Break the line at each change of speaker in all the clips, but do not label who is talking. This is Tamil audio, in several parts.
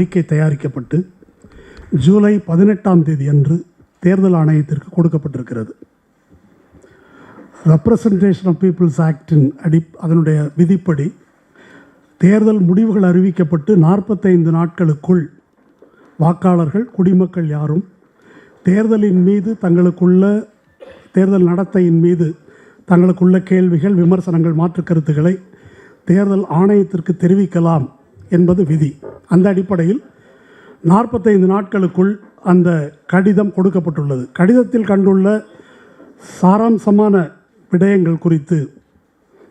அறிக்கை தயாரிக்கப்பட்டு ஜூலை பதினெட்டாம் தேதி அன்று தேர்தல் ஆணையத்திற்கு கொடுக்கப்பட்டிருக்கிறது. ரெப்ரசன்டேஷன் ஆஃப் பீப்புள்ஸ் ஆக்டின் அடி அதனுடைய விதிப்படி தேர்தல் முடிவுகள் அறிவிக்கப்பட்டு நாற்பத்தைந்து நாட்களுக்குள் வாக்காளர்கள் குடிமக்கள் யாரும் தேர்தலின் மீது தங்களுக்குள்ள தேர்தல் நடத்தையின் மீது தங்களுக்குள்ள கேள்விகள் விமர்சனங்கள் மாற்று கருத்துக்களை தேர்தல் ஆணையத்திற்கு தெரிவிக்கலாம் என்பது விதி. அந்த அடிப்படையில் நாற்பத்தைந்து நாட்களுக்குள் அந்த கடிதம் கொடுக்கப்பட்டுள்ளது. கடிதத்தில் கண்டுள்ள சாராம்சமான விடயங்கள் குறித்து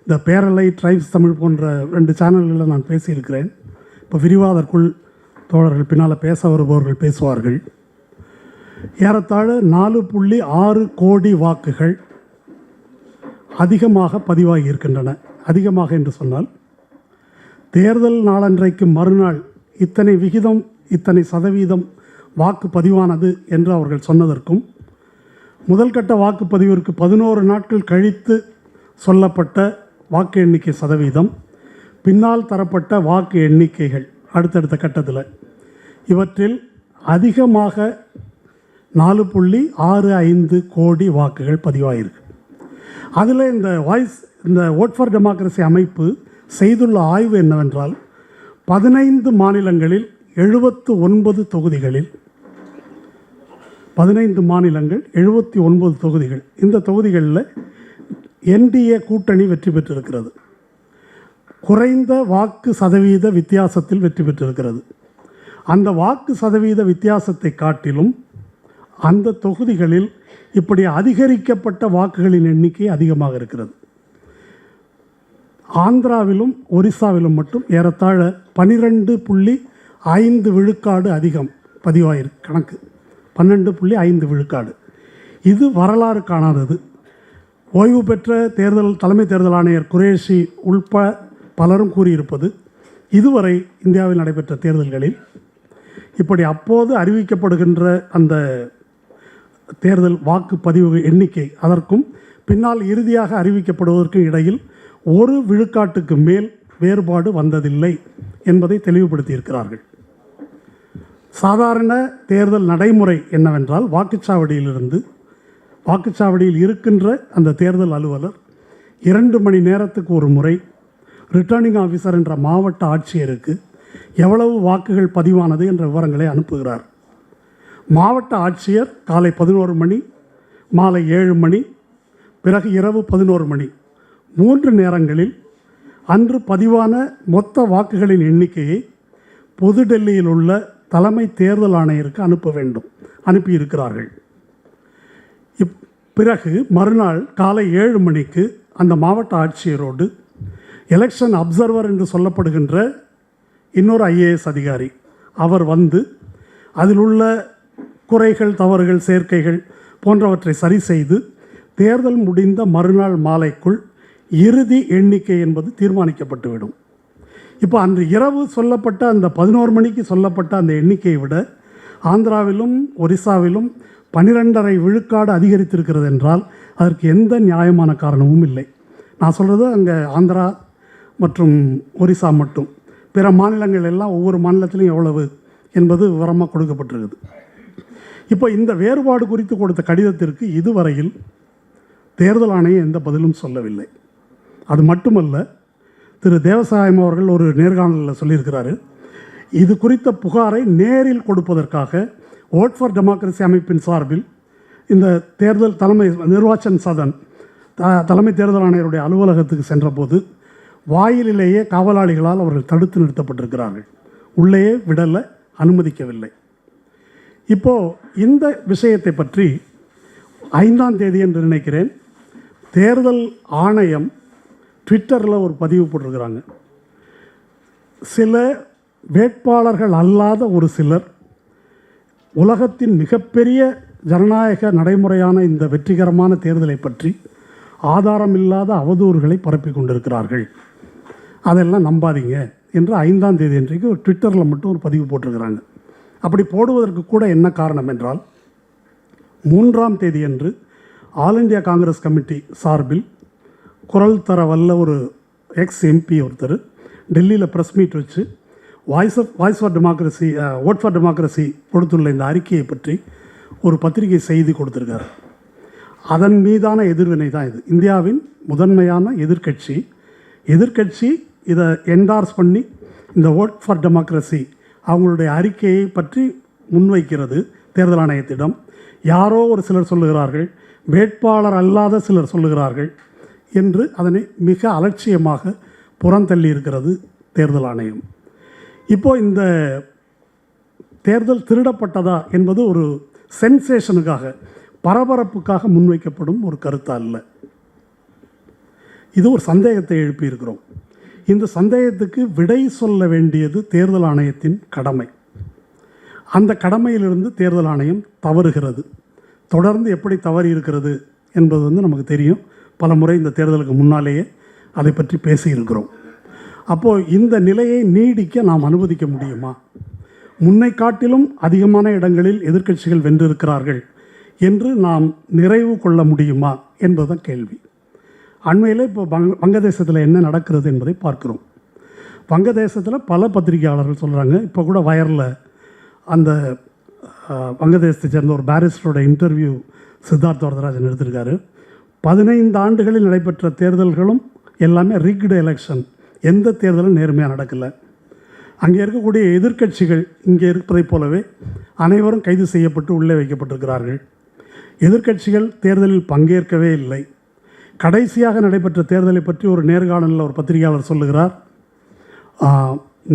இந்த பேரலை ட்ரைப்ஸ் தமிழ் போன்ற ரெண்டு சேனல்களில் நான் பேசியிருக்கிறேன். இப்போ விரிவாதற்குள் தோழர்கள் பின்னால் பேச வருபவர்கள் பேசுவார்கள். ஏறத்தாழ நாலு புள்ளி ஆறு கோடி வாக்குகள் அதிகமாக பதிவாகி இருக்கின்றன. அதிகமாக என்று சொன்னால் தேர்தல் நாளன்றைக்கு மறுநாள் இத்தனை விகிதம் இத்தனை சதவீதம் வாக்கு பதிவானது என்று அவர்கள் சொன்னதற்கும் முதல் கட்ட வாக்குப்பதிவிற்கு பதினோரு நாட்கள் கழித்து சொல்லப்பட்ட வாக்கு எண்ணிக்கை சதவீதம் பின்னால் தரப்பட்ட வாக்கு எண்ணிக்கைகள் அடுத்தடுத்த கட்டத்தில். இவற்றில் அதிகமாக நாலு புள்ளி ஆறு ஐந்து கோடி வாக்குகள் பதிவாயிருக்கு. அதில் இந்த வாய்ஸ் இந்த ஓட் ஃபார் டெமோக்ரஸி அமைப்பு செய்துள்ள ஆய்வு என்னவென்றால் பதினைந்து மாநிலங்களில் எழுபத்து ஒன்பது தொகுதிகளில் பதினைந்து மாநிலங்கள் எழுபத்தி ஒன்பது தொகுதிகள். இந்த தொகுதிகளில் என்டிஏ கூட்டணி வெற்றி பெற்றிருக்கிறது. குறைந்த வாக்கு சதவீத வித்தியாசத்தில் வெற்றி பெற்றிருக்கிறது. அந்த வாக்கு சதவீத வித்தியாசத்தை காட்டிலும் அந்த தொகுதிகளில் இப்படி அதிகரிக்கப்பட்ட வாக்குகளின் எண்ணிக்கை அதிகமாக இருக்கிறது. ஆந்திராவிலும் ஒரிசாவிலும் மட்டும் ஏறத்தாழ பனிரெண்டு புள்ளி ஐந்து விழுக்காடு அதிகம் பதிவாயிருக்கு கணக்கு. பன்னெண்டு புள்ளி ஐந்து விழுக்காடு. இது வரலாறு காணாதது. ஓய்வு பெற்ற தேர்தல் தலைமை தேர்தல் ஆணையர் குரேஷி உள்ப பலரும் கூறியிருப்பது இதுவரை இந்தியாவில் நடைபெற்ற தேர்தல்களில். இப்படி அப்போது அறிவிக்கப்படுகின்ற அந்த தேர்தல் வாக்குப்பதிவு எண்ணிக்கை அதற்கும் பின்னால் இறுதியாக அறிவிக்கப்படுவதற்கும் இடையில் ஒரு விழுக்காட்டுக்கு மேல் வேறுபாடு வந்ததில்லை என்பதை தெளிவுபடுத்தியிருக்கிறார்கள். சாதாரண தேர்தல் நடைமுறை என்னவென்றால் வாக்குச்சாவடியிலிருந்து வாக்குச்சாவடியில் இருக்கின்ற அந்த தேர்தல் அலுவலர் இரண்டு மணி நேரத்துக்கு ஒரு முறை ரிட்டர்னிங் ஆஃபீஸர் என்ற மாவட்ட ஆட்சியருக்கு எவ்வளவு வாக்குகள் பதிவானது என்ற விவரங்களை அனுப்புகிறார். மாவட்ட ஆட்சியர் காலை பதினோரு மணி மாலை ஏழு மணி பிறகு இரவு பதினோரு மணி. மூன்று நேரங்களில் அன்று பதிவான மொத்த வாக்குகளின் எண்ணிக்கையை புதுடெல்லியில் உள்ள தலைமை தேர்தல் ஆணையருக்கு அனுப்ப வேண்டும் அனுப்பியிருக்கிறார்கள். இப் பிறகு மறுநாள் காலை ஏழு மணிக்கு அந்த மாவட்ட ஆட்சியரோடு எலெக்ஷன் அப்சர்வர் என்று சொல்லப்படுகின்ற இன்னொரு ஐஏஎஸ் அதிகாரி அவர் வந்து அதில் உள்ள குறைகள் தவறுகள் சேர்க்கைகள் போன்றவற்றை சரி செய்து தேர்தல் முடிந்த மறுநாள் மாலைக்குள் இறுதி எண்ணிக்கை என்பது தீர்மானிக்கப்பட்டுவிடும். இப்போ அன்று இரவு சொல்லப்பட்ட அந்த பதினோரு மணிக்கு சொல்லப்பட்ட அந்த எண்ணிக்கையை விட ஆந்திராவிலும் ஒரிசாவிலும் பனிரெண்டரை விழுக்காடு அதிகரித்திருக்கிறது என்றால் அதற்கு எந்த நியாயமான காரணமும் இல்லை. நான் சொல்கிறது அங்கே ஆந்திரா மற்றும் ஒரிசா மட்டும். பிற மாநிலங்கள் எல்லாம் ஒவ்வொரு மாநிலத்திலையும் எவ்வளவு என்பது விவரமாக கொடுக்கப்பட்டிருக்குது. இப்போ இந்த வேறுபாடு குறித்து கொடுத்த கடிதத்திற்கு இதுவரையில் தேர்தல் ஆணையம் எந்த பதிலும் சொல்லவில்லை. அது மட்டுமல்ல திரு தேவசாயம் அவர்கள் ஒரு நேர்காணலில் சொல்லியிருக்கிறாரு இது குறித்த புகாரை நேரில் கொடுப்பதற்காக ஓட் ஃபார் டெமோக்ரஸி அமைப்பின் சார்பில் இந்த தேர்தல் தலைமை நிர்வாச்சன் சதன் த தலைமை தேர்தல் ஆணையருடைய அலுவலகத்துக்கு சென்றபோது வாயிலிலேயே காவலாளிகளால் அவர்கள் தடுத்து நிறுத்தப்பட்டிருக்கிறார்கள். உள்ளேயே விடலை அனுமதிக்கவில்லை. இப்போது இந்த விஷயத்தை பற்றி ஐந்தாம் தேதி என்று நினைக்கிறேன் தேர்தல் ஆணையம் ட்விட்டரில் ஒரு பதிவு போட்டிருக்கிறாங்க. சில வேட்பாளர்கள் அல்லாத ஒரு சிலர் உலகத்தின் மிகப்பெரிய ஜனநாயக நடைமுறையான இந்த வெற்றிகரமான தேர்தலை பற்றி ஆதாரமில்லாத அவதூறுகளை பரப்பி கொண்டிருக்கிறார்கள். அதெல்லாம் நம்பாதீங்க என்று ஐந்தாம் தேதி அன்றைக்கு ஒரு ட்விட்டரில் மட்டும் ஒரு பதிவு போட்டிருக்கிறாங்க. அப்படி போடுவதற்கு கூட என்ன காரணம் என்றால் மூன்றாம் தேதி அன்று ஆல் இந்தியா காங்கிரஸ் கமிட்டி சார்பில் குரல் தர வல்ல ஒரு எக்ஸ் எம்பி ஒருத்தர். டெல்லியில் ப்ரெஸ் மீட் வச்சு voice of voice for democracy vote for democracy கொடுத்துள்ள இந்த அறிக்கையை பற்றி ஒரு பத்திரிகை செய்தி கொடுத்துருக்காரு. அதன் மீதான எதிர்வினை தான் இது. இந்தியாவின் முதன்மையான எதிர்க்கட்சி எதிர்க்கட்சி இதை என்டார்ஸ் பண்ணி இந்த ஓட் ஃபார் டெமோக்ரஸி அவங்களுடைய அறிக்கையை பற்றி முன்வைக்கிறது தேர்தல் ஆணையத்திடம். யாரோ ஒரு சிலர் சொல்லுகிறார்கள் வேட்பாளர் அல்லாத சிலர் சொல்லுகிறார்கள். என்று அதனை மிக அலட்சியமாக புறந்தள்ளி இருக்கிறது தேர்தல் ஆணையம். இப்போ இந்த தேர்தல் திருடப்பட்டதா என்பது ஒரு சென்சேஷனுக்காக பரபரப்புக்காக முன்வைக்கப்படும் ஒரு கருத்து அல்ல. இது ஒரு சந்தேகத்தை எழுப்பியிருக்கிறோம். இந்த சந்தேகத்துக்கு விடை சொல்ல வேண்டியது தேர்தல் ஆணையத்தின் கடமை. அந்த கடமையிலிருந்து தேர்தல் ஆணையம் தவறுகிறது. தொடர்ந்து எப்படி தவறி இருக்கிறது என்பது வந்து நமக்கு தெரியும். பல முறை இந்த தேர்தலுக்கு முன்னாலேயே அதை பற்றி பேசியிருக்கிறோம். அப்போது இந்த நிலையை நீடிக்க நாம் அனுமதிக்க முடியுமா? முன்னை காட்டிலும் அதிகமான இடங்களில் எதிர்க்கட்சிகள் வென்றிருக்கிறார்கள் என்று நாம் நிறைவு கொள்ள முடியுமா என்பதுதான் கேள்வி. அண்மையில் இப்போ பங் வங்கதேசத்தில் என்ன நடக்கிறது என்பதை பார்க்கிறோம். வங்கதேசத்தில் பல பத்திரிகையாளர்கள் சொல்கிறாங்க இப்போ கூட வயரில் அந்த வங்கதேசத்தை சேர்ந்த ஒரு பாரிஸ்டரோட இன்டர்வியூ சித்தார்த் வரதராஜன் எடுத்திருக்காரு. பதினைந்து ஆண்டுகளில் நடைபெற்ற தேர்தல்களும் எல்லாமே ரிக்டு எலெக்ஷன் எந்த தேர்தலும் நேர்மையாக நடக்கலை. அங்கே இருக்கக்கூடிய எதிர்க்கட்சிகள் இங்கே இருப்பதைப் போலவே அனைவரும் கைது செய்யப்பட்டு உள்ளே வைக்கப்பட்டிருக்கிறார்கள். எதிர்க்கட்சிகள் தேர்தலில் பங்கேற்கவே இல்லை. கடைசியாக நடைபெற்ற தேர்தலை பற்றி ஒரு நேர்காணலில் ஒரு பத்திரிகையாளர் சொல்லுகிறார்.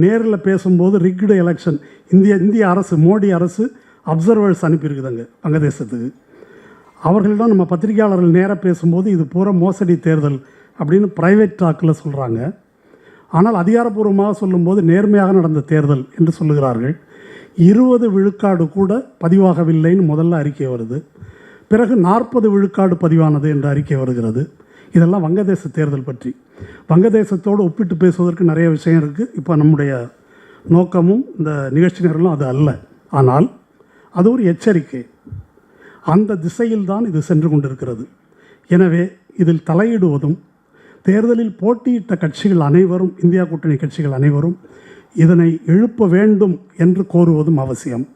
நேரில் பேசும்போது ரிக்டு எலெக்ஷன் இந்திய இந்திய அரசு மோடி அரசு அப்சர்வர்ஸ் அனுப்பியிருக்குதுங்க வங்கதேசத்துக்கு. அவர்களிடம் நம்ம பத்திரிகையாளர்கள் நேராக பேசும்போது இது பூரா மோசடி தேர்தல் அப்படின்னு ப்ரைவேட் டாக்கில் சொல்கிறாங்க ஆனால் அதிகாரப்பூர்வமாக சொல்லும்போது நேர்மையாக நடந்த தேர்தல் என்று சொல்லுகிறார்கள். இருபது விழுக்காடு கூட பதிவாகவில்லைன்னு முதல்ல அறிக்கை வருது. பிறகு நாற்பது விழுக்காடு பதிவானது என்ற அறிக்கை வருகிறது. இதெல்லாம் வங்கதேச தேர்தல் பற்றி. வங்கதேசத்தோடு ஒப்பிட்டு பேசுவதற்கு நிறைய விஷயம் இருக்குது இப்போ நம்முடைய நோக்கமும் இந்த நிகழ்ச்சி நேரலும் அது அல்ல. ஆனால் அது ஒரு எச்சரிக்கை. அந்த திசையில்தான் இது சென்று கொண்டிருக்கிறது. எனவே இதில் தலையிடுவதும் தேர்தலில் போட்டியிட்ட கட்சிகள் அனைவரும் இந்தியா கூட்டணி கட்சிகள் அனைவரும் இதனை எழுப்ப வேண்டும் என்று கோருவதும் அவசியம்.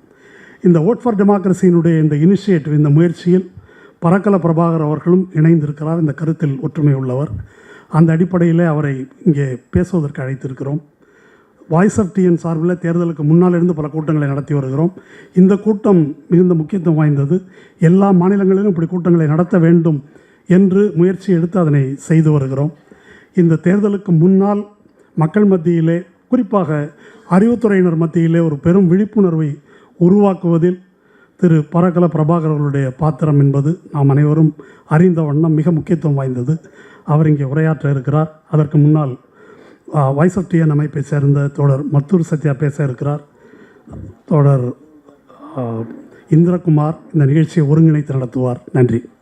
இந்த ஓட் ஃபார் டெமோக்ரஸியினுடைய இந்த இனிஷியேட்டிவ் இந்த முயற்சியில் பரக்கல பிரபாகர் அவர்களும் இணைந்திருக்கிறார். இந்த கருத்தில் ஒற்றுமை உள்ளவர். அந்த அடிப்படையில் அவரை இங்கே பேசுவதற்கு அழைத்திருக்கிறோம். வாய்ஸ் ஆஃப் டிஎன் சார்பில் தேர்தலுக்கு முன்னால் இருந்து பல கூட்டங்களை நடத்தி வருகிறோம். இந்த கூட்டம் மிகுந்த முக்கியத்துவம் வாய்ந்தது. எல்லா மாநிலங்களிலும் இப்படி கூட்டங்களை நடத்த வேண்டும் என்று முயற்சி எடுத்து அதனை செய்து வருகிறோம். இந்த தேர்தலுக்கு முன்னால் மக்கள் மத்தியிலே குறிப்பாக அறிவுத்துறையினர் மத்தியிலே ஒரு பெரும் விழிப்புணர்வை உருவாக்குவதில் திரு பரகல பிரபாகர் அவர்களுடைய பாத்திரம் என்பது நாம் அனைவரும் அறிந்த வண்ணம் மிக முக்கியத்துவம் வாய்ந்தது. அவர் இங்கே உரையாற்ற இருக்கிறார். அதற்கு முன்னால் வாய்ஸ் ஆஃப் டிஎன் அமைப்பை சேர்ந்த தோழர் மத்தூர் சத்யா பேச இருக்கிறார். தோழர் இந்திரகுமார் இந்த நிகழ்ச்சியை ஒருங்கிணைத்து நடத்துவார். நன்றி.